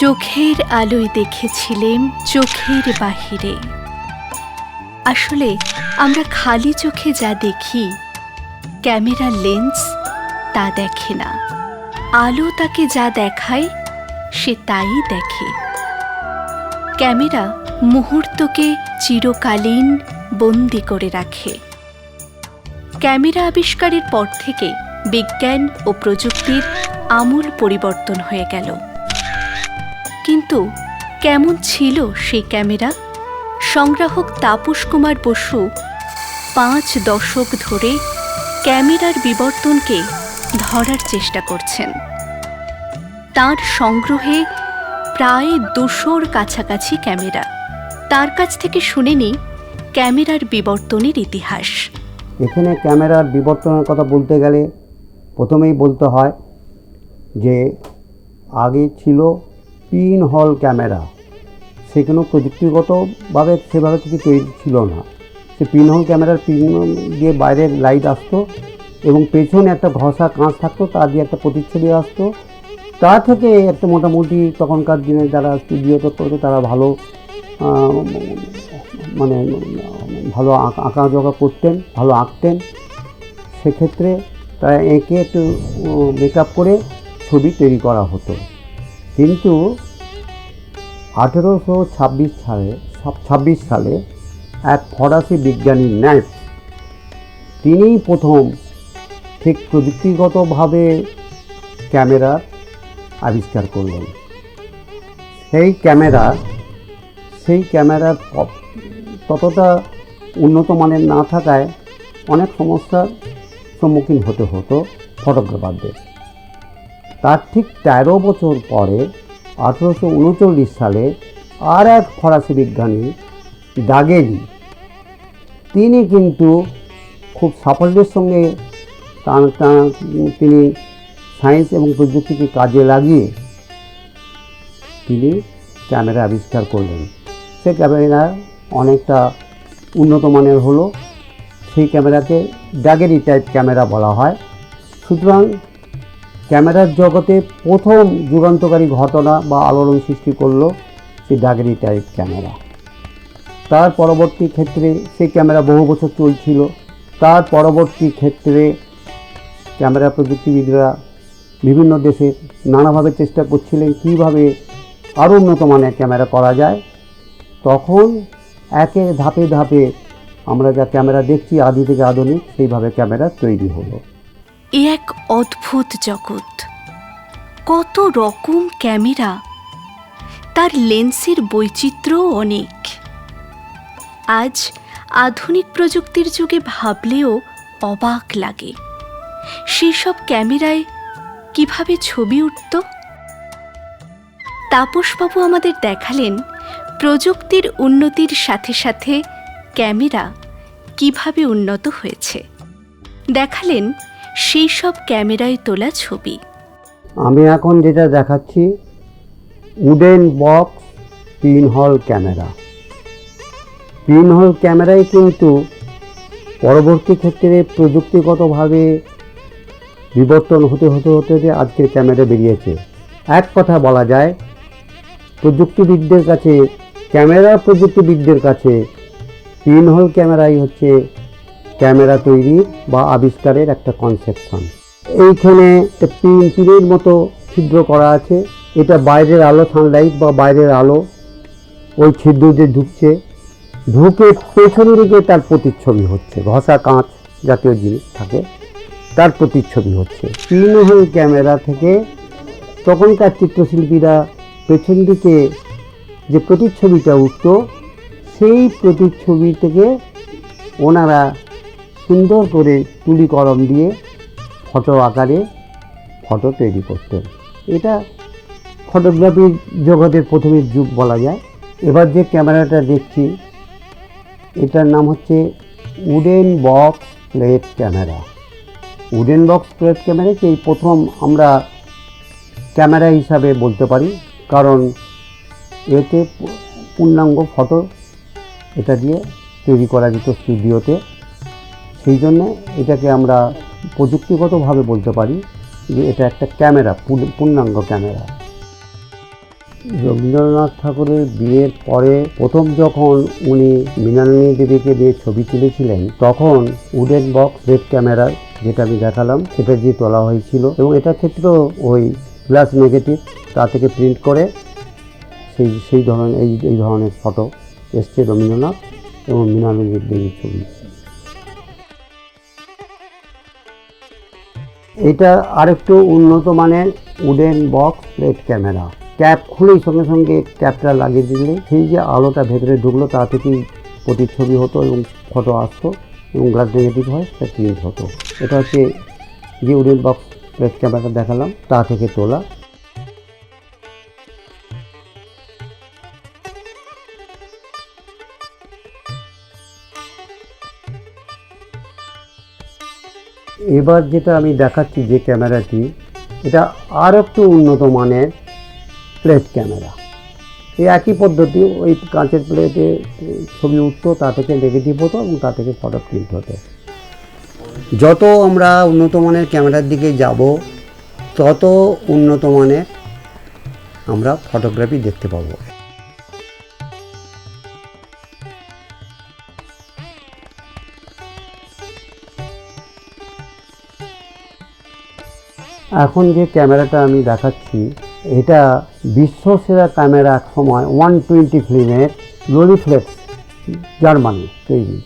চোখের আলোয় দেখেছিলেম চোখের বাহিরে। আসলে আমরা খালি চোখে যা দেখি ক্যামেরার লেন্স তা দেখে না। আলো তাকে যা দেখায়, সে তাই দেখে। ক্যামেরা মুহূর্তকে চিরকালীন বন্দি করে রাখে। ক্যামেরা আবিষ্কারের পর থেকে বিজ্ঞান ও প্রযুক্তির আমূল পরিবর্তন হয়ে গেল। কিন্তু কেমন ছিল সেই ক্যামেরা? সংগ্রাহক তাপস কুমার বসু পাঁচ দশক ধরে ক্যামেরার বিবর্তনকে ধরার চেষ্টা করছেন। তার সংগ্রহে প্রায় দুশোর কাছাকাছি ক্যামেরা। তার কাছ থেকে শুনে নিই ক্যামেরার বিবর্তনের ইতিহাস। এখানে ক্যামেরার বিবর্তনের কথা বলতে গেলে প্রথমেই বলতে হয় যে আগে ছিল পিন হল ক্যামেরা। সেখানেও প্রযুক্তিগতভাবে সেভাবে কিছু তৈরি ছিল না। সে পিন হল ক্যামেরার পিন দিয়ে বাইরের লাইট আসতো এবং পেছনে একটা ঘষা কাঁচ থাকতো, তার দিয়ে একটা প্রতিচ্ছবি আসতো। তা থেকে একটা মোটামুটি তখনকার দিনে যারা স্টুডিওতে করতো, তারা ভালো মানে ভালো আঁকা জোকা করতেন, ভালো আঁকতেন। সেক্ষেত্রে তারা এঁকে একটু মেকআপ করে ছবি তৈরি করা হতো। কিন্তু আঠেরোশো ছাব্বিশ সালে ছাব্বিশ সালে এক ফরাসি বিজ্ঞানী ন্যাস তিনিই প্রথম ঠিক প্রযুক্তিগতভাবে ক্যামেরার আবিষ্কার করলেন। সেই ক্যামেরা, সেই ক্যামেরার ততটা উন্নত মানের না থাকায় অনেক সমস্যার সম্মুখীন হতে হতো ফটোগ্রাফারদের। তার ঠিক তেরো বছর পরে আঠেরোশো উনচল্লিশ সালে আর এক ফরাসি বিজ্ঞানী, দাগেলি। তিনি কিন্তু খুব সাফল্যের সঙ্গে তিনি সায়েন্স এবং প্রযুক্তিকে কাজে লাগিয়ে তিনি ক্যামেরা আবিষ্কার করলেন। সে ক্যামেরা অনেকটা উন্নত মানের হলো। সেই ক্যামেরাকে ড্যাগেরি টাইপ ক্যামেরা বলা হয়। সুতরাং ক্যামেরার জগতে প্রথম যুগান্তকারী ঘটনা বা আলোড়ন সৃষ্টি করল সেই ড্যাগেরি টাইপ ক্যামেরা। তার পরবর্তী ক্ষেত্রে সেই ক্যামেরা বহু বছর চলছিল। তার পরবর্তী ক্ষেত্রে ক্যামেরা প্রযুক্তিবিদরা বিভিন্ন দেশে নানাভাবে চেষ্টা করছিলেন কীভাবে আরও উন্নত মানের ক্যামেরা করা যায়। তখন একে ধাপে ধাপে আমরা যা ক্যামেরা দেখছি আদি থেকে আধুনিক, সেইভাবে ক্যামেরা তৈরি হলো। এ এক অদ্ভুত জগৎ। কত রকম ক্যামেরা। তার লেন্সের বৈচিত্র্যও অনেক। আজ আধুনিক প্রযুক্তির যুগে ভাবলেও অবাক লাগে। সেসব ক্যামেরায় কীভাবে ছবি উঠত? তাপসবাবু আমাদের দেখালেন প্রযুক্তির উন্নতির সাথে সাথে ক্যামেরা কীভাবে উন্নত হয়েছে। দেখালেন সেই সব ক্যামেরায় তোলা ছবি। আমি এখন যেটা দেখাচ্ছি wooden box pin hole camera pin hole ক্যামেরাই কিন্তু পরবর্তী ক্ষেত্রে প্রযুক্তিগতভাবে বিবর্তন হতে হতে হতে হতে আজকের ক্যামেরা বেরিয়েছে। এক কথা বলা যায়, প্রযুক্তিবিদদের কাছে ক্যামেরা প্রযুক্তিবিদদের কাছে পিন হল ক্যামেরাই হচ্ছে ক্যামেরা তৈরি বা আবিষ্কারের একটা কনসেপশন এইখানে পিন পিনের মতো ছিদ্র করা আছে। এটা বাইরের আলো সানলাইট বা বাইরের আলো, ওই ছিদ্র দিয়ে ঢুকছে। ঢুকে পেছনের দিকে তার প্রতিচ্ছবি হচ্ছে, ঘষা কাঁচ জাতীয় জিনিস থাকে, তার প্রতিচ্ছবি হচ্ছে। পিন ক্যামেরা থেকে তখনকার চিত্রশিল্পীরা পেছন দিকে যে প্রতিচ্ছবিটা উঠত, সেই প্রতিচ্ছবি থেকে ওনারা সুন্দর করে তুলি কলম দিয়ে ফটো আকারে ফটো তৈরি করতেন। এটা ফটোগ্রাফির জগতের প্রথমের যুগ বলা যায়। এবার যে ক্যামেরাটা দেখছি, এটার নাম হচ্ছে wooden box plate camera. Wooden box plate ক্যামেরাকে এই প্রথম আমরা ক্যামেরা হিসাবে বলতে পারি, কারণ এতে পূর্ণাঙ্গ ফটো এটা দিয়ে তৈরি করা যেত স্টুডিওতে। সেই জন্যে এটাকে আমরা প্রযুক্তিগতভাবে বলতে পারি যে এটা একটা ক্যামেরা, পূর্ণ- পূর্ণাঙ্গ ক্যামেরা। রবীন্দ্রনাথ ঠাকুরের বিয়ের পরে প্রথম যখন উনি মৃণালিনী দেবীকে নিয়ে ছবি তুলেছিলেন, তখন উডেন বক্স রেড ক্যামেরা যেটা আমি দেখালাম, সেটা দিয়ে তোলা হয়েছিল এবং এটার ক্ষেত্রেও ওই গ্লাস নেগেটিভ, তা থেকে প্রিন্ট করে সেই সেই ধরনের, এই এই ধরনের ফটো এসছে রবীন্দ্রনাথ এবং মৃণালিনী দেবীর ছবি। এটা আরেকটু উন্নত মানের wooden box plate camera cap খুলেই সঙ্গে সঙ্গে ক্যাপটা লাগিয়ে দিলে সেই যে আলোটা ভেতরে ঢুকলো তা থেকেই প্রতিচ্ছবি হতো এবং ফটো আসতো এবং গ্লাস নেগেটিভ হয়, সেটা প্রিন্ট হতো। এটা হচ্ছে যে উডেন বক্স প্লেট ক্যামেরাটা দেখালাম, তা থেকে তোলা। এবার যেটা আমি দেখাচ্ছি যে ক্যামেরাটি, এটা আর একটু উন্নত মানের প্লেট ক্যামেরা। এই একই পদ্ধতি, ওই কাঁচের প্লেটে ছবি উঠতো, তা থেকে নেগেটিভ হতো এবং তা থেকে ফটো প্রিন্ট হতো। যত আমরা উন্নত মানের ক্যামেরার দিকে যাব, তত উন্নত মানের আমরা ফটোগ্রাফি দেখতে পাবো। এখন যে ক্যামেরাটা আমি দেখাচ্ছি, এটা বিশ্বসেরা ক্যামেরা এক সময় ওয়ান টোয়েন্টি ফিল্মের রোলিফ্লেক্স জার্মানি তৈরি।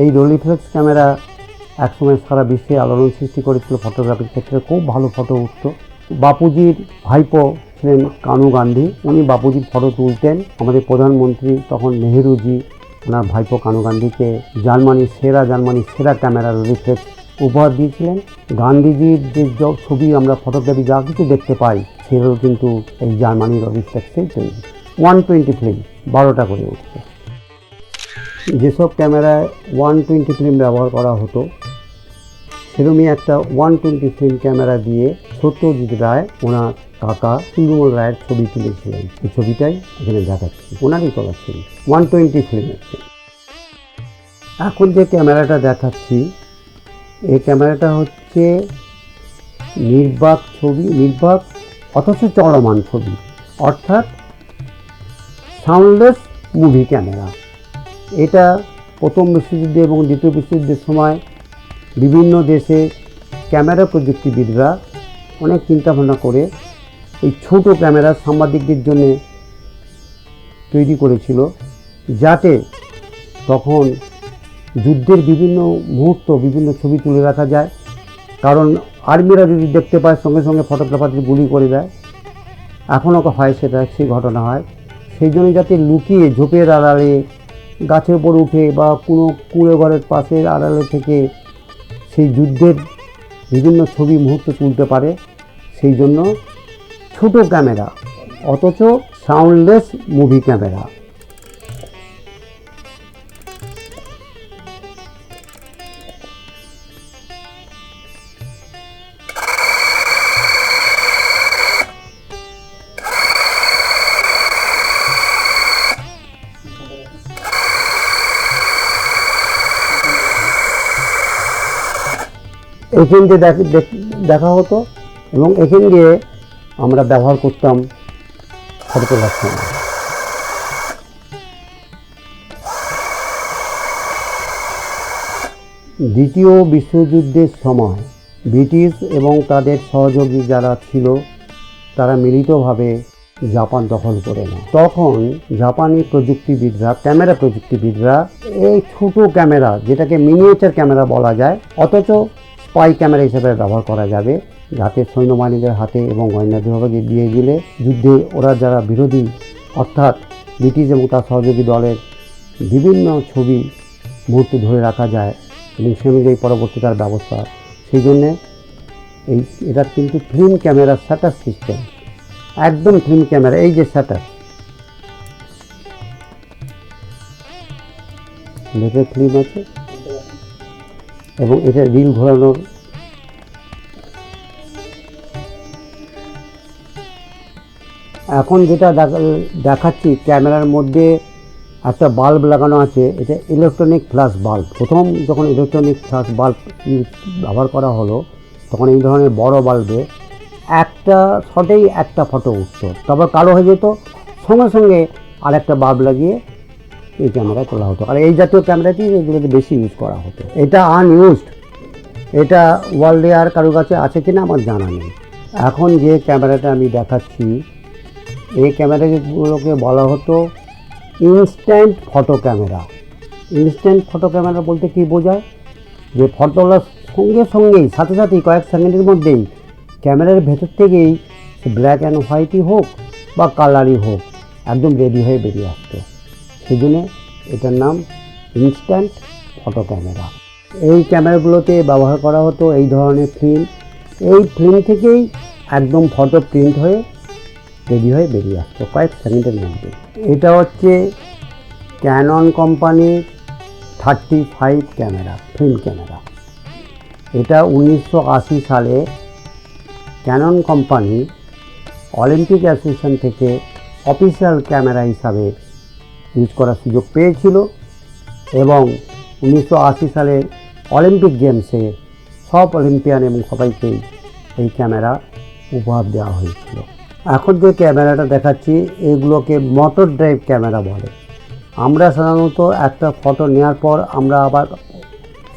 এই রোলিফ্লেক্স ক্যামেরা একসময় সারা বিশ্বে আলোড়ন সৃষ্টি করেছিল ফটোগ্রাফির ক্ষেত্রে, খুব ভালো ফটো উঠতো। বাপুজির ভাইপো ছিলেন কানু গান্ধী, উনি বাপুজির ফটো তুলতেন। আমাদের প্রধানমন্ত্রী তখন নেহেরুজি, ওনার ভাইপো কানু গান্ধীকে জার্মানির সেরা জার্মানির সেরা ক্যামেরা রিফ্লেক্স উপহার দিয়েছিলেন। গান্ধীজির যে ছবি আমরা ফটোগ্রাফি যা কিছু দেখতে পাই, সেগুলো কিন্তু এই জার্মানির রিফ্লেক্সেই তৈরি ওয়ান টোয়েন্টি ফিল্ম বারোটা করে উঠছে। যেসব ক্যামেরায় ওয়ান টোয়েন্টি ফিল্ম ব্যবহার করা হতো, সেরকমই একটা ওয়ান টোয়েন্টি ফিল্ম ক্যামেরা দিয়ে সত্যজিৎ রায়, ওনার কাকা চুন্দুমল রায়ের ছবি তুলেছিলেন। এই ছবিটাই এখানে দেখাচ্ছি। ওনারই তোলা ছবি। ওয়ান টোয়েন্টি ফিল্মের এখন যে ক্যামেরাটা দেখাচ্ছি এই ক্যামেরাটা হচ্ছে নির্বাক ছবি, নির্বাক অথচ চলমান ছবি, অর্থাৎ সাউন্ডলেস মুভি ক্যামেরা এটা প্রথম বিশ্বযুদ্ধ এবং দ্বিতীয় বিশ্বযুদ্ধের সময় বিভিন্ন দেশে ক্যামেরা প্রযুক্তিবিদরা অনেক চিন্তাভাবনা করে এই ছোট ক্যামেরা সাংবাদিকদের জন্য তৈরি করেছিল, যাতে তখন যুদ্ধের বিভিন্ন মুহূর্ত, বিভিন্ন ছবি তুলে রাখা যায়। কারণ আর্মিরা যদি দেখতে পায়, সঙ্গে সঙ্গে ফটোগ্রাফারদের গুলি করে দেয়। এখনও হয় সেটা সেই ঘটনা হয়। সেই জন্য যাতে লুকিয়ে ঝোপের আড়ালে, গাছের উপর উঠে বা কোনো কুড়ে ঘরের পাশের আড়ালে থেকে সেই যুদ্ধের বিভিন্ন ছবি, মুহূর্ত তুলতে পারে। সেই জন্য ছোট ক্যামেরা, অথচ সাউন্ডলেস মুভি ক্যামেরা। এখান দিয়ে দেখ- হতো এবং এখান দিয়ে আমরা ব্যবহার করতাম ফটো তোলার সময় দ্বিতীয় বিশ্বযুদ্ধের সময় ব্রিটিশ এবং তাদের সহযোগী যারা ছিল, তারা মিলিতভাবে জাপান দখল করে নেয়। তখন জাপানি প্রযুক্তিবিদরা, ক্যামেরা প্রযুক্তিবিদরা, এই ছোট ক্যামেরা, যেটাকে মিনিয়েচার ক্যামেরা বলা যায়, অথচ স্পাই ক্যামেরা হিসেবে ব্যবহার করা যাবে। যাতে সৈন্যবাহিনীদের হাতে এবং গোয়েন্দা বিভাগে দিয়ে দিলে যুদ্ধে ওরা যারা বিরোধী, অর্থাৎ ব্রিটিশ এবং তার সহযোগী দলের বিভিন্ন ছবি, মুহূর্ত ধরে রাখা যায় এবং সে অনুযায়ী পরবর্তী তার ব্যবস্থা। সেই জন্যে এই, এটা কিন্তু ফিল্ম ক্যামেরা শাটার সিস্টেম একদম ফিল্ম ক্যামেরা এই যে শাটার ভেতরে ফিল্ম আছে? এবং এটা রিল ঘোরানোর এখন যেটা দেখা- দেখাচ্ছি, ক্যামেরার মধ্যে একটা বাল্ব লাগানো আছে, এটা ইলেকট্রনিক ফ্ল্যাশ বাল্ব প্রথম যখন ইলেকট্রনিক ফ্ল্যাশ বাল্ব ব্যবহার করা হলো, তখন এই ধরনের বড় বাল্বে একটা শটেই একটা ফটো উঠতো। তারপর কালো হয়ে যেত, সঙ্গে সঙ্গে আরেকটা বাল্ব লাগিয়ে এই ক্যামেরা তোলা হতো। আর এই জাতীয় ক্যামেরাটি এগুলোকে বেশি ইউজ করা হতো। এটা আনইউজড এটা ওয়ার্ল্ডে আর কারও কাছে আছে কিনা আমার জানা নেই। এখন যে ক্যামেরাটা আমি দেখাচ্ছি, এই ক্যামেরাগুলোকে বলা হতো instant photo camera instant photo camera বলতে কি বোঝায়? যে ফটো তোলার সঙ্গে সঙ্গেই, সাথে সাথেই, কয়েক সেকেন্ডের মধ্যেই ক্যামেরার ভেতর থেকেই ব্ল্যাক অ্যান্ড হোয়াইটই হোক বা কালারই হোক, একদম রেডি হয়ে বেরিয়ে আসতো। জন্যে এটার নাম ইনস্ট্যান্ট ফটো ক্যামেরা এই ক্যামেরাগুলোতে ব্যবহার করা হতো এই ধরনের ফিল্ম এই ফিল্ম থেকেই একদম ফটো প্রিন্ট হয়ে রেডি হয়ে বেরিয়ে আসতো কয়েক সেকেন্ডের মধ্যে। এটা হচ্ছে ক্যানন কোম্পানির thirty five camera film camera এটা উনিশশো আশি সালে ক্যানন কোম্পানি অলিম্পিক অ্যাসোসিয়েশন থেকে অফিসিয়াল ক্যামেরা হিসাবে ইউজ করার সুযোগ পেয়েছিল এবং উনিশশো আশি সালে অলিম্পিক গেমসে সব অলিম্পিয়ান এবং সবাইকেই এই ক্যামেরা উপহার দেওয়া হয়েছিল। এখন যে ক্যামেরাটা দেখাচ্ছি, এগুলোকে মোটর ড্রাইভ ক্যামেরা বলে। আমরা সাধারণত একটা ফটো নেওয়ার পর আমরা আবার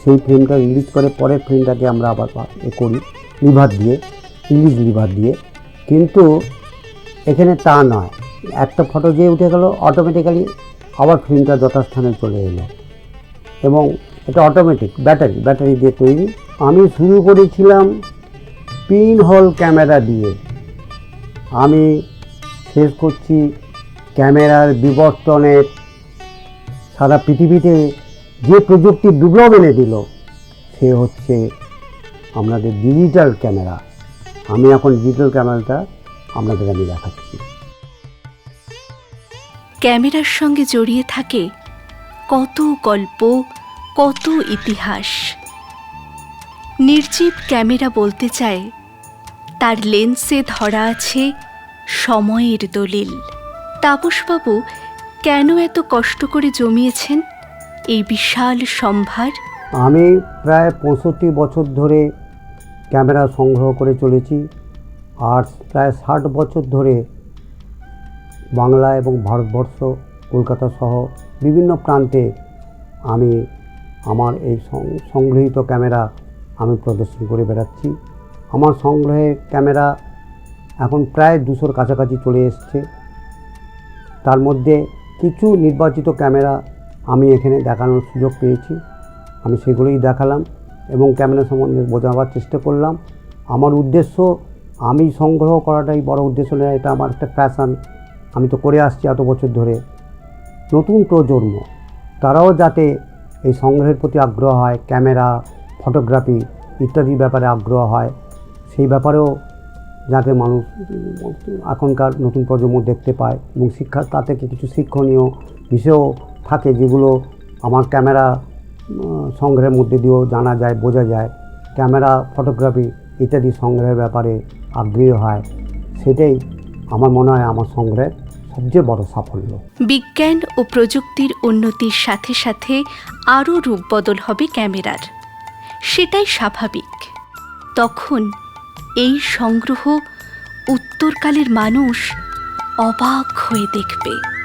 সেই ফ্রেমটা রিলিজ করে পরের ফ্রেমটাকে আমরা আবার এ করি লিভার দিয়ে রিলিজ লিভার দিয়ে। কিন্তু এখানে তা নয়। একটা ফটো যে উঠে গেল অটোমেটিক্যালি আবার ফিল্মটা যথাস্থানে চলে এলো। এবং এটা অটোমেটিক ব্যাটারি ব্যাটারি দিয়ে তৈরি। আমি শুরু করেছিলাম পিন হোল ক্যামেরা দিয়ে। আমি শেষ করছি ক্যামেরার বিবর্তনের সারা পৃথিবীতে যে প্রযুক্তি বিপ্লব এনে দিল, সে হচ্ছে আপনাদের ডিজিটাল ক্যামেরা আমি এখন ডিজিটাল ক্যামেরাটা আপনাদের আমি দেখাচ্ছি। ক্যামেরার সঙ্গে জড়িয়ে থাকে কত গল্প, কত ইতিহাস। নির্জীব ক্যামেরা বলতে চায়, তার লেন্সে ধরা আছে সময়ের দলিল। তাপসবাবু কেন এত কষ্ট করে জমিয়েছেন এই বিশাল সম্ভার? আমি প্রায় পঁয়ষট্টি বছর ধরে ক্যামেরা সংগ্রহ করে চলেছি, আর প্রায় ষাট বছর ধরে বাংলা এবং ভারতবর্ষ, কলকাতা সহ বিভিন্ন প্রান্তে আমি আমার এই সংগৃহীত ক্যামেরা আমি প্রদর্শন করে বেড়াচ্ছি। আমার সংগ্রহের ক্যামেরা এখন প্রায় দুশোর কাছাকাছি চলে এসছে। তার মধ্যে কিছু নির্বাচিত ক্যামেরা আমি এখানে দেখানোর সুযোগ পেয়েছি। আমি সেগুলোই দেখালাম এবং ক্যামেরা সম্বন্ধে বোঝাবার চেষ্টা করলাম। আমার উদ্দেশ্য আমি সংগ্রহ করাটাই বড় উদ্দেশ্য নয়, এটা আমার একটা প্যাশান আমি তো করে আসছি এত বছর ধরে। নতুন প্রজন্ম, তারাও যাতে এই সংগ্রহের প্রতি আগ্রহ হয়, ক্যামেরা, ফটোগ্রাফি ইত্যাদি ব্যাপারে আগ্রহ হয়, সেই ব্যাপারেও যাতে মানুষ এখনকার নতুন প্রজন্ম দেখতে পায় এবং শিক্ষা, তা থেকে কিছু শিক্ষণীয় বিষয়ও থাকে যেগুলো আমার ক্যামেরা সংগ্রহের মধ্যে দিয়েও জানা যায়, বোঝা যায়। ক্যামেরা, ফটোগ্রাফি ইত্যাদি সংগ্রহের ব্যাপারে আগ্রহী হয়, সেটাই আমার মনে হয় আমার সংগ্রহের সবচেয়ে বড় সাফল্য। বিজ্ঞান ও প্রযুক্তির উন্নতির সাথে সাথে আরও রূপ বদল হবে ক্যামেরার। সেটাই স্বাভাবিক। তখন এই সংগ্রহ উত্তরকালের মানুষ অবাক হয়ে দেখবে।